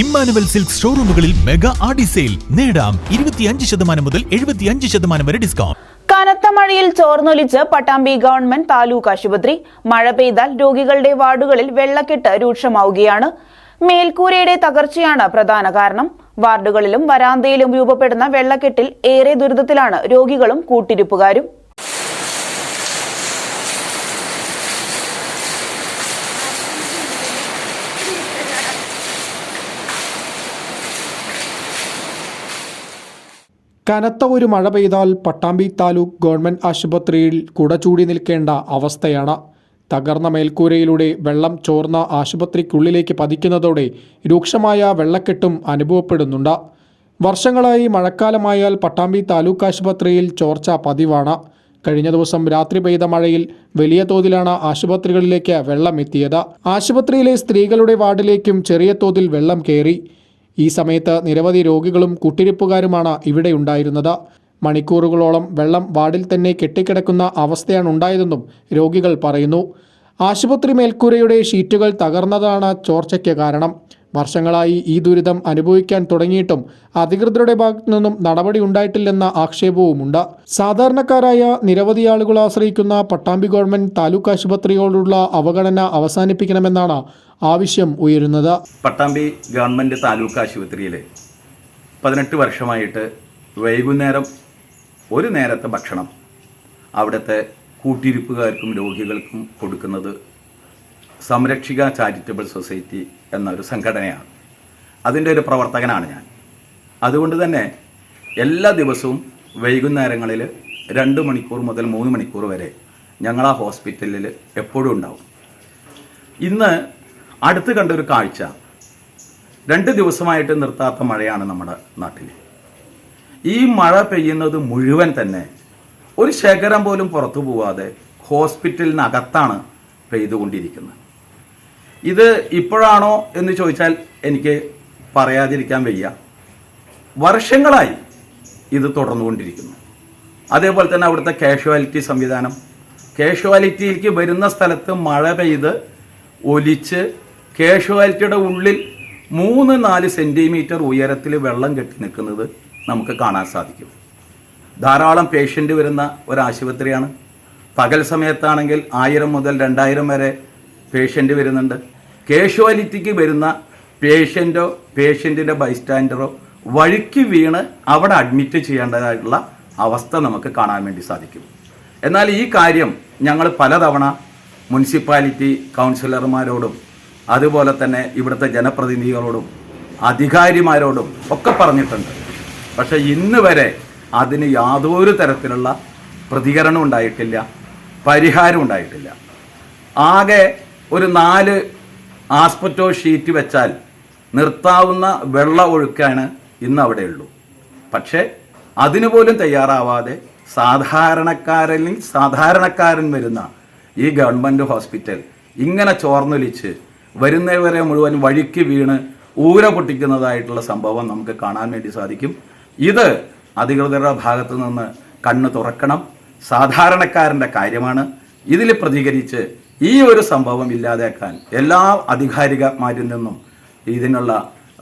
Emmanuel silk ഷോറൂമുകളിൽ mega Aadi sale. നേടാം ഇരുപത്തിയഞ്ച് ശതമാനം മുതൽ എഴുപത്തിയഞ്ച് ശതമാനം വരെ ഡിസ്കൗണ്ട്. കനത്ത മഴയിൽ ചോർന്നൊലിച്ച് പട്ടാമ്പി ഗവൺമെന്റ് താലൂക്ക് ആശുപത്രി. മഴ പെയ്താൽ രോഗികളുടെ വാർഡുകളിൽ വെള്ളക്കെട്ട് രൂക്ഷമാവുകയാണ്. മേൽക്കൂരയുടെ തകർച്ചയാണ് പ്രധാന കാരണം. വാർഡുകളിലും വരാന്തയിലും രൂപപ്പെടുന്ന വെള്ളക്കെട്ടിൽ ഏറെ ദുരിതത്തിലാണ് രോഗികളും കൂട്ടിരിപ്പുകാരും. കനത്ത ഒരു മഴ പെയ്താൽ പട്ടാമ്പി താലൂക്ക് ഗവൺമെന്റ് ആശുപത്രിയിൽ കുടചൂടി നിൽക്കേണ്ട അവസ്ഥയാണ്. തകർന്ന മേൽക്കൂരയിലൂടെ വെള്ളം ചോർന്ന ആശുപത്രിക്കുള്ളിലേക്ക് പതിക്കുന്നതോടെ രൂക്ഷമായ വെള്ളക്കെട്ടും അനുഭവപ്പെടുന്നുണ്ട്. വർഷങ്ങളായി മഴക്കാലമായാൽ പട്ടാമ്പി താലൂക്ക് ആശുപത്രിയിൽ ചോർച്ച പതിവാണ്. കഴിഞ്ഞ ദിവസം രാത്രി പെയ്ത മഴയിൽ വലിയ തോതിലാണ് ആശുപത്രികളിലേക്ക് വെള്ളം എത്തിയത് ആശുപത്രിയിലെ സ്ത്രീകളുടെ വാർഡിലേക്കും ചെറിയ തോതിൽ വെള്ളം കയറി. ഈ സമയത്ത് നിരവധി രോഗികളും കുട്ടിരിപ്പുകാരുമാണ് ഇവിടെ ഉണ്ടായിരുന്നത്. മണിക്കൂറുകളോളം വെള്ളം വാർഡിൽ തന്നെ കെട്ടിക്കിടക്കുന്ന അവസ്ഥയാണ് ഉണ്ടായതെന്നും രോഗികൾ പറയുന്നു. ആശുപത്രി മേൽക്കൂരയുടെ ഷീറ്റുകൾ തകർന്നതാണ് ചോർച്ചയ്ക്ക് കാരണം. വർഷങ്ങളായി ഈ ദുരിതം അനുഭവിക്കാൻ തുടങ്ങിയിട്ടും അധികൃതരുടെ ഭാഗത്തു നിന്നും നടപടി ഉണ്ടായിട്ടില്ലെന്ന ആക്ഷേപവുമുണ്ട്. സാധാരണക്കാരായ നിരവധി ആളുകൾ ആശ്രയിക്കുന്ന പട്ടാമ്പി ഗവൺമെന്റ് താലൂക്ക് ആശുപത്രിയോടുള്ള അവഗണന അവസാനിപ്പിക്കണമെന്നാണ് ആവശ്യം ഉയരുന്നത്. പട്ടാമ്പി ഗവൺമെന്റ് താലൂക്ക് ആശുപത്രിയിലെ പതിനെട്ട് വർഷമായിട്ട് വൈകുന്നേരം ഒരു നേരത്തെ ഭക്ഷണം അവിടുത്തെ കൂട്ടിരിപ്പുകാർക്കും രോഗികൾക്കും കൊടുക്കുന്നത് സംരക്ഷിക ചാരിറ്റബിൾ സൊസൈറ്റി എന്നൊരു സംഘടനയാണ്. അതിന്റെ ഒരു പ്രവർത്തകനാണ് ഞാൻ. അതുകൊണ്ട് തന്നെ എല്ലാ ദിവസവും വൈകുന്നേരങ്ങളിൽ രണ്ട് മണിക്കൂർ മുതൽ മൂന്ന് മണിക്കൂർ വരെ ഞങ്ങൾ ആ ഹോസ്പിറ്റലിൽ എപ്പോഴും ഉണ്ടാവും. ഇന്ന് അടുത്ത് കണ്ടൊരു കാഴ്ച. രണ്ട് ദിവസമായിട്ട് നിർത്താത്ത മഴയാണ് നമ്മുടെ നാട്ടിൽ. ഈ മഴ പെയ്യുന്നത് മുഴുവൻ തന്നെ ഒരു ശേഖരം പോലും പുറത്തു പോവാതെ ഹോസ്പിറ്റലിനകത്താണ് പെയ്തുകൊണ്ടിരിക്കുന്നത്. ഇത് ഇപ്പോഴാണോ എന്ന് ചോദിച്ചാൽ എനിക്ക് പറയാതിരിക്കാൻ വയ്യ. വർഷങ്ങളായി ഇത് തുടർന്നുകൊണ്ടിരിക്കുന്നു. അതേപോലെ തന്നെ അവിടുത്തെ കാഷ്വാലിറ്റി സംവിധാനം. കാഷ്വാലിറ്റിയിലേക്ക് വരുന്ന സ്ഥലത്ത് മഴ പെയ്ത് ഒലിച്ച് കാഷ്വാലിറ്റിയുടെ ഉള്ളിൽ മൂന്ന് നാല് സെന്റിമീറ്റർ ഉയരത്തിൽ വെള്ളം കെട്ടി നിൽക്കുന്നത് നമുക്ക് കാണാൻ സാധിക്കും. ധാരാളം പേഷ്യന്റ് വരുന്ന ഒരാശുപത്രിയാണ് പകൽ സമയത്താണെങ്കിൽ ആയിരം മുതൽ രണ്ടായിരം വരെ പേഷ്യന്റ് വരുന്നുണ്ട്. കാഷ്വാലിറ്റിക്ക് വരുന്ന പേഷ്യന്റോ പേഷ്യന്റിന്റെ ബൈസ്റ്റാൻഡറോ വഴുക്കി വീണ് അവിടെ അഡ്മിറ്റ് ചെയ്യേണ്ടതായിട്ടുള്ള അവസ്ഥ നമുക്ക് കാണാൻ വേണ്ടി സാധിക്കും. എന്നാൽ ഈ കാര്യം ഞങ്ങൾ പലതവണ മുനിസിപ്പാലിറ്റി കൗൺസിലർമാരോടും അതുപോലെ തന്നെ ഇവിടുത്തെ ജനപ്രതിനിധികളോടും അധികാരിമാരോടും ഒക്കെ പറഞ്ഞിട്ടുണ്ട്. പക്ഷേ ഇന്ന് വരെ അതിന് യാതൊരു തരത്തിലുള്ള പ്രതികരണം ഉണ്ടായിട്ടില്ല പരിഹാരം ഉണ്ടായിട്ടില്ല. ആകെ ഒരു നാല് ആസ്പെറ്റോ ഷീറ്റ് വെച്ചാൽ നിർത്താവുന്ന വെള്ള ഒഴുക്കാണ് ഇന്ന് അവിടെയുള്ളൂ പക്ഷേ അതിനുപോലും തയ്യാറാവാതെ സാധാരണക്കാരിൽ സാധാരണക്കാരൻ വരുന്ന ഈ ഗവൺമെന്റ് ഹോസ്പിറ്റൽ ഇങ്ങനെ ചോർന്നൊലിച്ച് വരുന്നവരെ മുഴുവൻ വഴിക്ക് വീണ് ഊര പൊട്ടിക്കുന്നതായിട്ടുള്ള സംഭവം നമുക്ക് കാണാൻ വേണ്ടി സാധിക്കും. ഇത് അധികൃതരുടെ ഭാഗത്തു നിന്ന് കണ്ണ് തുറക്കണം. സാധാരണക്കാരന്റെ കാര്യമാണ്. ഇതിൽ പ്രതികരിച്ച് ഈ ഒരു സംഭവം ഇല്ലാതാക്കാൻ എല്ലാ അധികാരികമാരിൽ നിന്നും ഇതിനുള്ള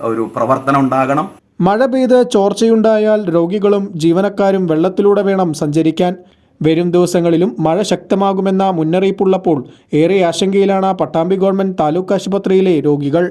ഒരു പ്രവർത്തനം ഉണ്ടാകണം. മഴ പെയ്ത് ചോർച്ചയുണ്ടായാൽ രോഗികളും ജീവനക്കാരും വെള്ളത്തിലൂടെ വേണം സഞ്ചരിക്കാൻ. വരും ദിവസങ്ങളിലും മഴ ശക്തമാകുമെന്ന മുന്നറിയിപ്പുള്ളപ്പോൾ ഏറെ ആശങ്കയിലാണ് പട്ടാമ്പി ഗവൺമെന്റ് താലൂക്ക് ആശുപത്രിയിലെ രോഗികൾ.